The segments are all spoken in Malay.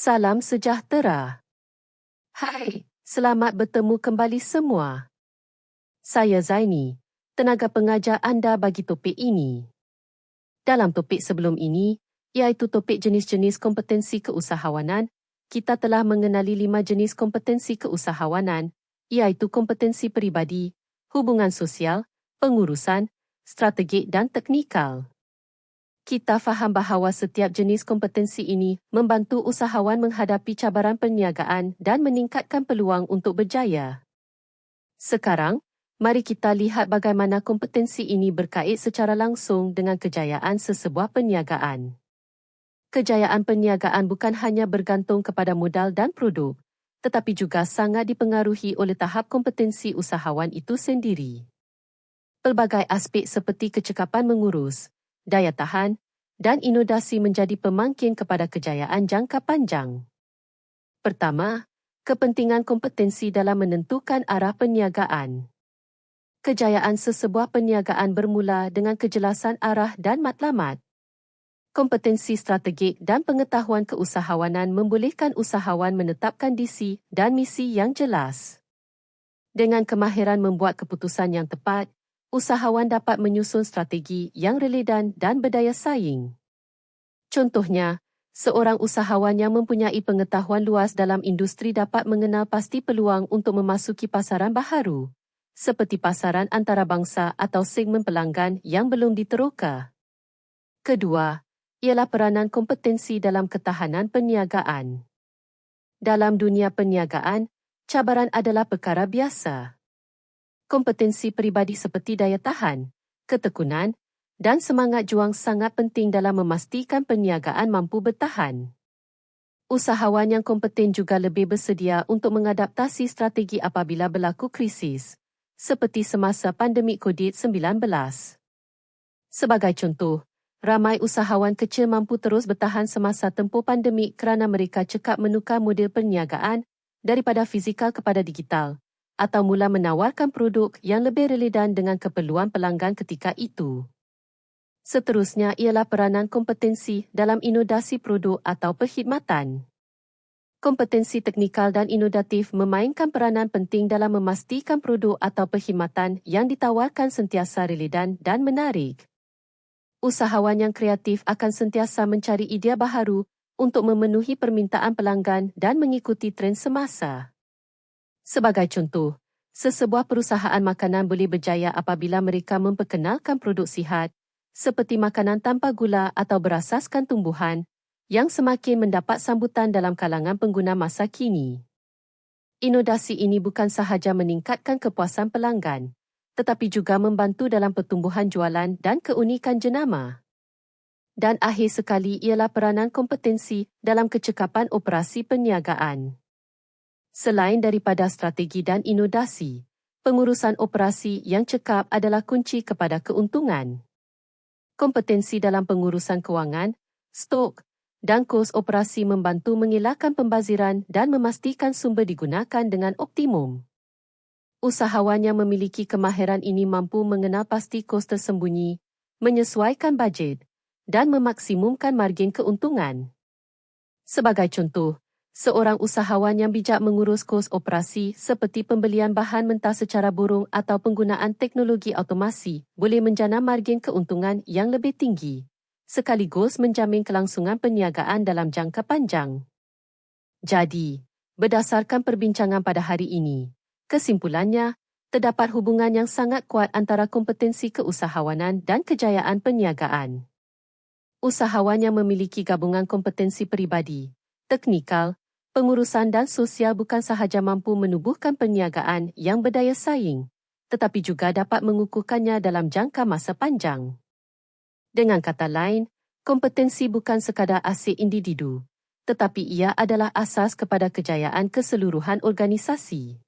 Salam sejahtera. Hai, selamat bertemu kembali semua. Saya Zaini, tenaga pengajar anda bagi topik ini. Dalam topik sebelum ini, iaitu topik jenis-jenis kompetensi keusahawanan, kita telah mengenali lima jenis kompetensi keusahawanan, iaitu kompetensi peribadi, hubungan sosial, pengurusan, strategik dan teknikal. Kita faham bahawa setiap jenis kompetensi ini membantu usahawan menghadapi cabaran perniagaan dan meningkatkan peluang untuk berjaya. Sekarang, mari kita lihat bagaimana kompetensi ini berkait secara langsung dengan kejayaan sesebuah perniagaan. Kejayaan perniagaan bukan hanya bergantung kepada modal dan produk, tetapi juga sangat dipengaruhi oleh tahap kompetensi usahawan itu sendiri. Pelbagai aspek seperti kecekapan mengurus, daya tahan dan inovasi menjadi pemangkin kepada kejayaan jangka panjang. Pertama, kepentingan kompetensi dalam menentukan arah perniagaan kejayaan sesebuah perniagaan bermula dengan kejelasan arah dan matlamat. Kompetensi strategik dan pengetahuan keusahawanan membolehkan usahawan menetapkan disi dan misi yang jelas. Dengan kemahiran membuat keputusan yang tepat, usahawan dapat menyusun strategi yang relevan dan berdaya saing. Contohnya, seorang usahawan yang mempunyai pengetahuan luas dalam industri dapat mengenal pasti peluang untuk memasuki pasaran baharu seperti pasaran antarabangsa atau segmen pelanggan yang belum diteroka. Kedua, ialah peranan kompetensi dalam ketahanan perniagaan. Dalam dunia perniagaan, cabaran adalah perkara biasa. Kompetensi peribadi seperti daya tahan, ketekunan dan semangat juang sangat penting dalam memastikan perniagaan mampu bertahan. Usahawan yang kompeten juga lebih bersedia untuk mengadaptasi strategi apabila berlaku krisis seperti semasa pandemik COVID-19. Sebagai contoh, ramai usahawan kecil mampu terus bertahan semasa tempoh pandemik kerana mereka cekap menukar model perniagaan daripada fizikal kepada digital atau mula menawarkan produk yang lebih relevan dengan keperluan pelanggan ketika itu. Seterusnya ialah peranan kompetensi dalam inovasi produk atau perkhidmatan kompetensi teknikal dan inovatif memainkan peranan penting dalam memastikan produk atau perkhidmatan yang ditawarkan sentiasa relevan dan menarik. Usahawan yang kreatif akan sentiasa mencari idea baharu untuk memenuhi permintaan pelanggan dan mengikuti trend semasa. Sebagai contoh, sesebuah perusahaan makanan boleh berjaya apabila mereka memperkenalkan produk sihat seperti makanan tanpa gula atau berasaskan tumbuhan yang semakin mendapat sambutan dalam kalangan pengguna masa kini. Inovasi ini bukan sahaja meningkatkan kepuasan pelanggan, tetapi juga membantu dalam pertumbuhan jualan dan keunikan jenama. Dan akhir sekali ialah peranan kompetensi dalam kecekapan operasi perniagaan. Selain daripada strategi dan inovasi, pengurusan operasi yang cekap adalah kunci kepada keuntungan. Kompetensi dalam pengurusan kewangan, stok, dan kos operasi membantu mengelakkan pembaziran dan memastikan sumber digunakan dengan optimum. Usahawan yang memiliki kemahiran ini mampu mengenal pasti kos tersembunyi, menyesuaikan bajet dan memaksimumkan margin keuntungan. Sebagai contoh, seorang usahawan yang bijak mengurus kos operasi seperti pembelian bahan mentah secara burung atau penggunaan teknologi automasi boleh menjana margin keuntungan yang lebih tinggi sekaligus menjamin kelangsungan perniagaan dalam jangka panjang. Jadi, berdasarkan perbincangan pada hari ini, kesimpulannya, terdapat hubungan yang sangat kuat antara kompetensi keusahawanan dan kejayaan perniagaan. Usahawan yang memiliki gabungan kompetensi peribadi, teknikal, pengurusan dan sosial bukan sahaja mampu menubuhkan perniagaan yang berdaya saing, tetapi juga dapat mengukuhkannya dalam jangka masa panjang. Dengan kata lain, kompetensi bukan sekadar asyik individu, tetapi ia adalah asas kepada kejayaan keseluruhan organisasi.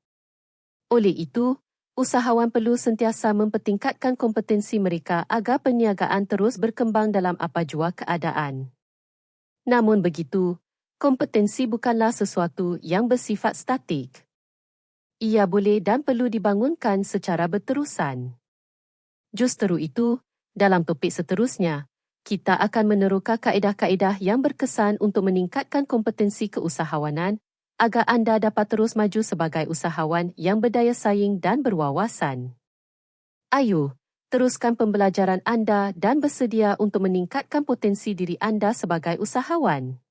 Oleh itu, usahawan perlu sentiasa mempertingkatkan kompetensi mereka agar perniagaan terus berkembang dalam apa jua keadaan. Namun begitu, kompetensi bukanlah sesuatu yang bersifat statik. Ia boleh dan perlu dibangunkan secara berterusan. Justeru itu, dalam topik seterusnya, kita akan meneroka kaedah-kaedah yang berkesan untuk meningkatkan kompetensi keusahawanan agar anda dapat terus maju sebagai usahawan yang berdaya saing dan berwawasan. Ayo, teruskan pembelajaran anda dan bersedia untuk meningkatkan potensi diri anda sebagai usahawan.